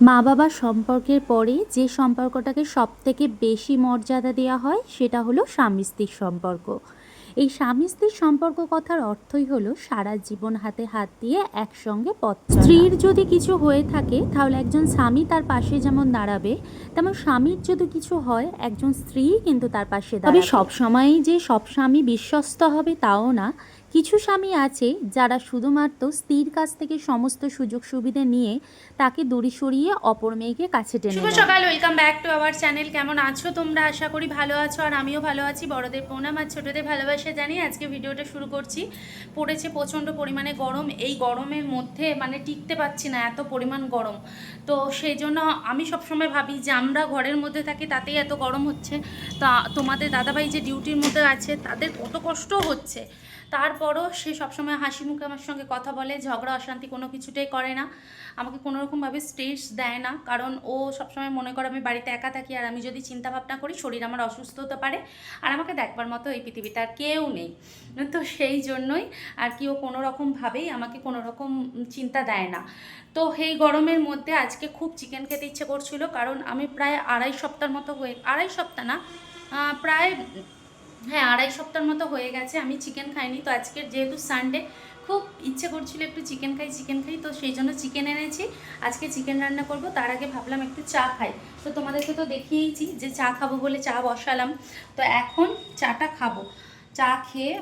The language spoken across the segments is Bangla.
মা বাবার সম্পর্কের পরে যে সম্পর্কটাকে সব থেকে বেশি মর্যাদা দেওয়া হয় সেটা হলো স্বামী স্ত্রীর সম্পর্ক। এই স্বামী স্ত্রীর সম্পর্ক কথার অর্থই হলো সারা জীবন হাতে হাত দিয়ে একসঙ্গে পথ স্ত্রীর যদি কিছু হয়ে থাকে তাহলে একজন স্বামী তার পাশে যেমন দাঁড়াবে তেমন স্বামীর যদি কিছু হয় একজন স্ত্রী কিন্তু তার পাশে দাঁড়াবে তবে সব সময়ই যে সব স্বামী বিশ্বস্ত হবে তাও না। কিছু স্বামী আছে যারা শুধুমাত্র স্ত্রীর কাছ থেকে সমস্ত সুযোগ সুবিধা নিয়ে তাকে দড়ি সরিয়ে অপর মেয়েকে কাছে টেনে শুভ সকাল welcome back to our channel কেমন আছো তোমরা? আশা করি ভালো আছো আর আমিও ভালো আছি। বড়দের প্রণাম আর ছোটদের ভালোবাসা জানি আজকে ভিডিওটা শুরু করছি। পড়েছে প্রচণ্ড পরিমাণে গরম। এই গরমের মধ্যে মানে টিকতে পারছি না এত পরিমাণ গরম। তো সেই জন্য আমি সবসময় ভাবি যে আমরা ঘরের মধ্যে থাকি তাতেই এত গরম হচ্ছে। তা তোমাদের দাদাভাই যে ডিউটির মধ্যে আছে তাদের কত কষ্ট হচ্ছে। তারপরও সে সবসময় হাসি মুখে আমার সঙ্গে কথা বলে, ঝগড়া, অশান্তি কোনো কিছুটাই করে না। আমাকে কোনো রকমভাবে স্ট্রেস দেয় না, কারণ ও সবসময় মনে করে আমি বাড়িতে একা থাকি আর আমি যদি চিন্তা ভাবনা করি শরীর আমার অসুস্থ হতে পারে আর আমাকে দেখবার মতো এই পৃথিবীতে আর কেউ নেই। তো সেই জন্যই আর কি ও কোনো রকমভাবেই আমাকে কোনো রকম চিন্তা দেয় না। তো এই গরমের মধ্যে আজকে খুব চিকেন খেতে ইচ্ছে করছিল, কারণ আমি প্রায় আড়াই সপ্তাহ মতো হয়ে, আড়াই সপ্তাহ না প্রায় হ্যাঁ আড়াই সপ্তাহের মতো হয়ে গেছে, আমি চিকেন খাইনি। তো আজকের যেহেতু সানডে খুব ইচ্ছে করছিল একটু চিকেন খাই চিকেন খাই, তো সেই জন্য চিকেন এনেছি। আজকে চিকেন রান্না করব, তার আগে ভাবলাম একটু চা খাই। তো তোমাদেরকে তো দেখিয়েইছি যে চা খাব বলে চা বসালাম। তো এখন চাটা খাব। চা খেয়ে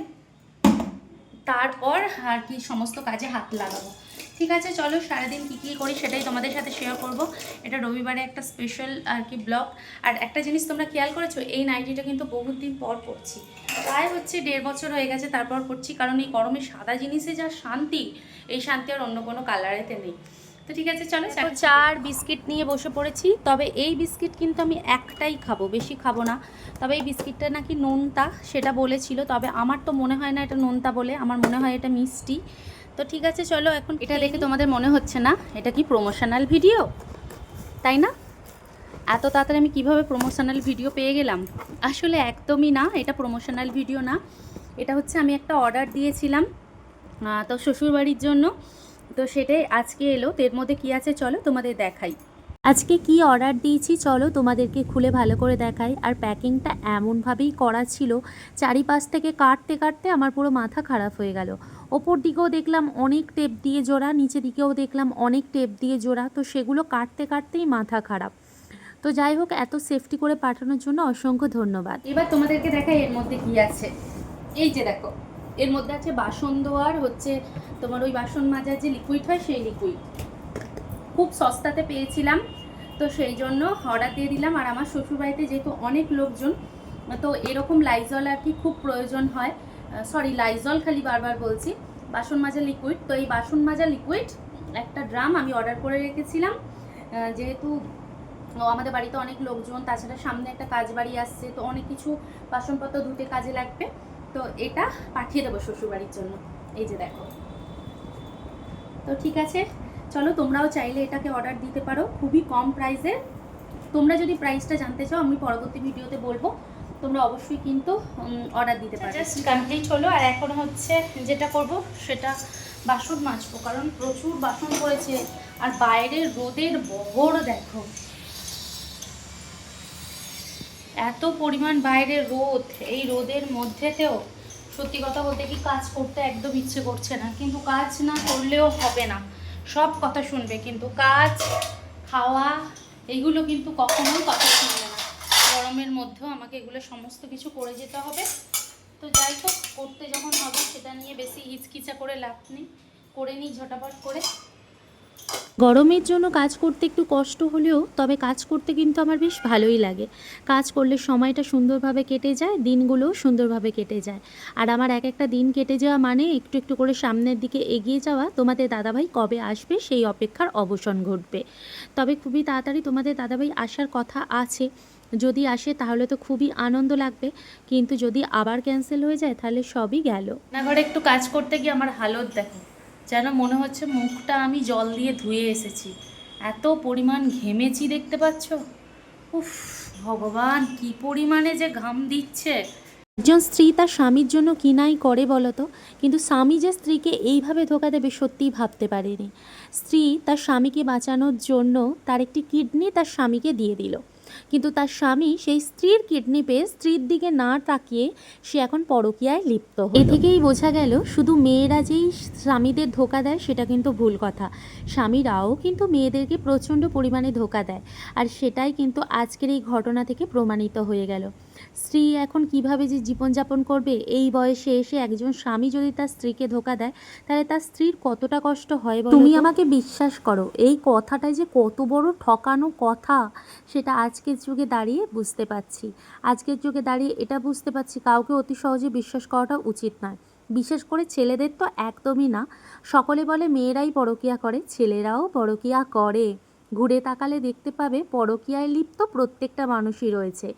তারপর আর কি সমস্ত কাজে হাত লাগাবো। ঠিক আছে চলো সারাদিন কী কী করি সেটাই তোমাদের সাথে শেয়ার করব। এটা রবিবারে একটা স্পেশাল আর কি ব্লগ আর একটা জিনিস তোমরা খেয়াল করেছ এই নাইটিটা কিন্তু বহুত দিন পর পড়ছি। প্রায় হচ্ছে দেড় বছর হয়ে গেছে তারপর পড়ছি কারণ এই গরমে সাদা জিনিসে যা শান্তি এই শান্তি আর অন্য কোনো কালারেতে নেই। তো ঠিক আছে চলো চা আর বিস্কিট নিয়ে বসে পড়েছি তবে এই বিস্কিট কিন্তু আমি একটাই খাব বেশি খাব না। তবে এই বিস্কিটটা নাকি নোনতা সেটা বলেছিল তবে আমার তো মনে হয় না এটা নোনতা বলে আমার মনে হয় এটা মিষ্টি। তো ঠিক আছে চলো এখন এটা দেখে তোমাদের মনে হচ্ছে না এটা কি প্রমোশনাল ভিডিও তাই না? এত তাড়াতাড়ি আমি কীভাবে প্রমোশনাল ভিডিও পেয়ে গেলাম? আসলে একদমই না এটা প্রমোশনাল ভিডিও না। এটা হচ্ছে আমি একটা অর্ডার দিয়েছিলাম তো শ্বশুরবাড়ির জন্য। তো সেটাই আজকে এলো তো এর মধ্যে কী আছে চলো তোমাদের দেখাই। আজকে কি অর্ডার দিয়েছি চলো তোমাদেরকে খুলে ভালো করে দেখাই। আর প্যাকিংটা এমনভাবেই করা ছিল চারিপাশ থেকে কাটতে কাটতে আমার পুরো মাথা খারাপ হয়ে গেল। ওপর দিকেও দেখলাম অনেক টেপ দিয়ে জোড়া, নিচে দিকেও দেখলাম অনেক টেপ দিয়ে জোড়া। তো সেগুলো কাটতে কাটতেই মাথা খারাপ। তো যাই হোক, এত সেফটি করে পাঠানোর জন্য অসংখ্য ধন্যবাদ। এবার তোমাদেরকে দেখাই এর মধ্যে কি আছে। এই যে দেখো, এর মধ্যে আছে বাসন ধোয়ার হচ্ছে তোমার ওই বাসন মাজার যে লিকুইড হয় সেই লিকুইড খুব সস্তাতে পেয়েছিলাম, তো সেই জন্য অর্ডার দিয়ে দিলাম। আর আমার শ্বশুরবাড়িতে যেহেতু অনেক লোকজন, তো এরকম লাইজল আর কি খুব প্রয়োজন হয়। সরি লাইজল খালি বারবার বলছি। বাসন মাজা লিকুইড তো এই বাসন মাজা লিকুইড একটা ড্রাম আমি অর্ডার করে রেখেছিলাম। যেহেতু আমাদের বাড়িতে অনেক লোকজন, তাছাড়া সামনে একটা কাজ বাড়ি আসছে, তো অনেক কিছু বাসনপত্র ধুতে কাজে লাগবে। তো এটা পাঠিয়ে দেবো শ্বশুরবাড়ির জন্য। এই যে দেখো। তো ঠিক আছে, চলো তোমরাও চাইলে এটাকে অর্ডার দিতে পারো। খুবই কম প্রাইসে তোমরা যদি প্রাইসটা জানতে চাও, আমি পরবর্তী ভিডিওতে বলব। তোমরা অবশ্যই কিন্তু অর্ডার দিতে পারো জাস্ট কমপ্লিট হলো, আর এখন হচ্ছে যেটা করব সেটা বাসন মাজবো, কারণ প্রচুর বাসন পড়েছে। আর বাইরের রোদের বহর দেখো। এত পরিমাণ বাইরে রোদ, এই রোদের মধ্যেতেও সত্যি কথা বলতে কি কাজ করতে একদম ইচ্ছে করছে না, কিন্তু কাজ না করলেও হবে না। সব কথা শুনবে, কিন্তু কাজ, খাওয়া, এগুলো কিন্তু কখনোই কথা শুনবে গরমের মধ্যেও আমাকে এগুলো সমস্ত কিছু করে যেতে হবে। তো যাই হোক করতে যখন হবে সেটা নিয়ে বেশি হিচকিচা করে লাভ নেই। করে নিই ঝটাপট করে। গরমের জন্য কাজ করতে একটু কষ্ট হলেও, তবে কাজ করতে কিন্তু আমার বেশ ভালোই লাগে। কাজ করলে সময়টা সুন্দরভাবে কেটে যায়, দিনগুলোও সুন্দরভাবে কেটে যায়। আর আমার এক একটা দিন কেটে যাওয়া মানে একটু একটু করে সামনের দিকে এগিয়ে যাওয়া, তোমাদের দাদাভাই কবে আসবে সেই অপেক্ষার অবসান ঘটবে। তবে খুবই তাড়াতাড়ি তোমাদের দাদাভাই আসার কথা আছে। যদি আসে তাহলে তো খুবই আনন্দ লাগবে। কিন্তু যদি আবার ক্যান্সেল হয়ে যায় তাহলে সবই গেল। রান্নাঘরে একটু কাজ করতে গিয়ে আমার হালত দেখো যেন মনে হচ্ছে মুখটা আমি জল দিয়ে ধুয়ে এসেছি। এত পরিমাণ ঘেমেছি দেখতে পাচ্ছ? উফ ভগবান কি পরিমাণে যে ঘাম দিচ্ছে। একজন স্ত্রী তার স্বামীর জন্য কিনাই করে বলো তো? কিন্তু স্বামী যে স্ত্রীকে এইভাবে ধোকা দেবে সত্যিই ভাবতে পারেনি। স্ত্রী তার স্বামীকে বাঁচানোর জন্য তার একটি কিডনি তার স্বামীকে দিয়ে দিল। কিন্তু তার স্বামী সেই স্ত্রীর কিডনি পেয়ে স্ত্রীর দিকে না তাকিয়ে সে এখন পরকীয়ায় লিপ্ত এ থেকেই বোঝা গেল শুধু মেয়েরা যেই স্বামীদের ধোকা দেয় সেটা কিন্তু ভুল কথা। স্বামীরাও কিন্তু মেয়েদেরকে প্রচণ্ড পরিমাণে ধোকা দেয়। আর সেটাই কিন্তু আজকের এই ঘটনা থেকে প্রমাণিত হয়ে গেল। স্ত্রী এখন কীভাবে যে জীবনযাপন করবে? এই বয়সে এসে একজন স্বামী যদি তার স্ত্রীকে ধোকা দেয় তাহলে তার স্ত্রীর কতটা কষ্ট হয় বলো তুমি আমাকে বিশ্বাস করো এই কথাটাই যে কত বড় ঠকানো কথা সেটা আজকের যুগে দাঁড়িয়ে বুঝতে পারছি। আজকের যুগে দাঁড়িয়ে এটা বুঝতে পারছি কাউকে অতি সহজে বিশ্বাস করাটা উচিত নয়। বিশেষ করে ছেলেদের তো একদমই না। সকলে বলে মেয়েরাই পরকিয়া করে ছেলেরাও পরকিয়া করে। ঘুরে তাকালে দেখতে পাবে পরকীয়ায় লিপ্ত প্রত্যেকটা মানুষই রয়েছে।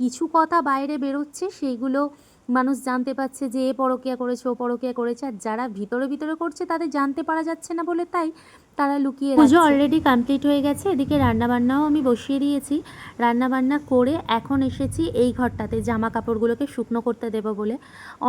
কিছু কথা বাইরে বেরোচ্ছে সেইগুলো মানুষ জানতে পারছে যে এ পরকীয়া করেছে ও পরকীয়া করেছে আর যারা ভিতরে ভিতরে করছে তাদের জানতে পারা যাচ্ছে না বলে তাই তারা লুকিয়ে পুজো অলরেডি কমপ্লিট হয়ে গেছে এদিকে রান্নাবান্নাও আমি বসিয়ে দিয়েছি। রান্নাবান্না করে এখন এসেছি এই ঘরটাতে জামা কাপড়গুলোকে শুকনো করতে দেবো বলে।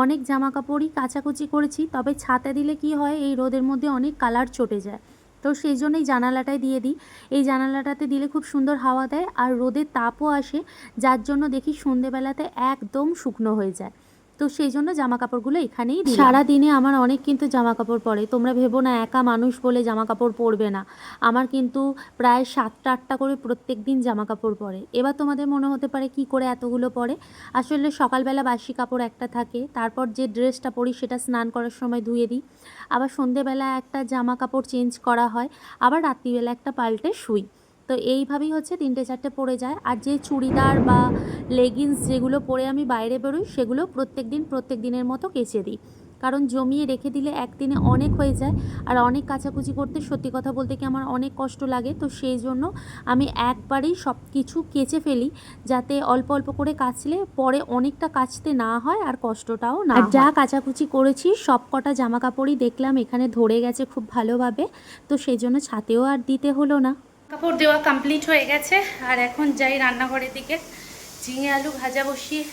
অনেক জামা কাপড়ই কাচাকুচি করেছি তবে ছাতে দিলে কি হয় এই রোদের মধ্যে অনেক কালার চটে যায়। তো সেই জন্যই জানালাটাই দিয়ে দিই। এই জানালাটাতে দিলে খুব সুন্দর হাওয়া দেয় আর রোদের তাপও আসে, যার জন্য দেখি সন্ধেবেলাতে একদম শুকনো হয়ে যায়। তো সেই জন্য জামা কাপড়গুলো এখানেই সারা দিনে আমার অনেক কিন্তু জামা কাপড় পরে। তোমরা ভেবো না, একা মানুষ বলে জামা কাপড় পরবে না। আমার কিন্তু প্রায় সাতটা আটটা করে প্রত্যেক দিন জামা কাপড় পরে। এবার তোমাদের মনে হতে পারে কি করে এতগুলো পরে? আসলে সকালবেলা বাসি কাপড় একটা থাকে, তারপর যে ড্রেসটা পরি সেটা স্নান করার সময় ধুয়ে দিই। আবার সন্ধেবেলা একটা জামা কাপড় চেঞ্জ করা হয়, আবার রাত্রিবেলা একটা পাল্টে শুই। তো এইভাবেই হচ্ছে তিনটে চারটে পড়ে যায়। আর যে চুড়িদার বা লেগিংস যেগুলো পরে আমি বাইরে বেরোই সেগুলো প্রত্যেক দিন প্রত্যেক দিনের মতো কেচে দিই। কারণ জমিয়ে রেখে দিলে একদিনে অনেক হয়ে যায়। আর অনেক কাচাকুচি করতে সত্যি কথা বলতে কি আমার অনেক কষ্ট লাগে। তো সেই জন্য আমি একবারেই সব কিছু কেচে ফেলি যাতে অল্প অল্প করে কাচলে পরে অনেকটা কাচতে না হয় আর কষ্টটাও না আর যা কাচাকুচি করেছি সব কটা জামা কাপড়ই দেখলাম এখানে ধরে গেছে খুব ভালোভাবে। তো সেই জন্য ছাতেও আর দিতে হলো না। কাপড় দেওয়া কমপ্লিট হয়ে গেছে। আর এখন যাই রান্নাঘরের দিকে। ঝিঙে আলু ভাজা বসিয়ে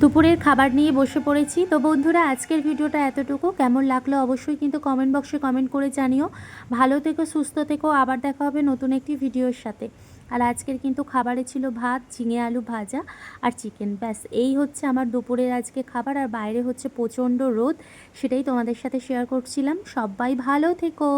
দুপুরের খাবার নিয়ে বসে পড়েছি। তো বন্ধুরা, আজকের ভিডিওটা এতটুকু। কেমন লাগল অবশ্যই কিন্তু কমেন্ট বক্সে কমেন্ট করে জানিও। ভালো থেকো, সুস্থ থেকো। আবার দেখা হবে নতুন একটি ভিডিওর সাথে। আর আজকের কিন্তু খাবারে ছিল ভাত, ঝিঙে আলু ভাজা আর চিকেন ব্যাস, এই হচ্ছে আমার দুপুরের আজকে খাবার। আর বাইরে হচ্ছে প্রচণ্ড রোদ, সেটাই তোমাদের সাথে শেয়ার করছিলাম। সবাই ভালো থেকো।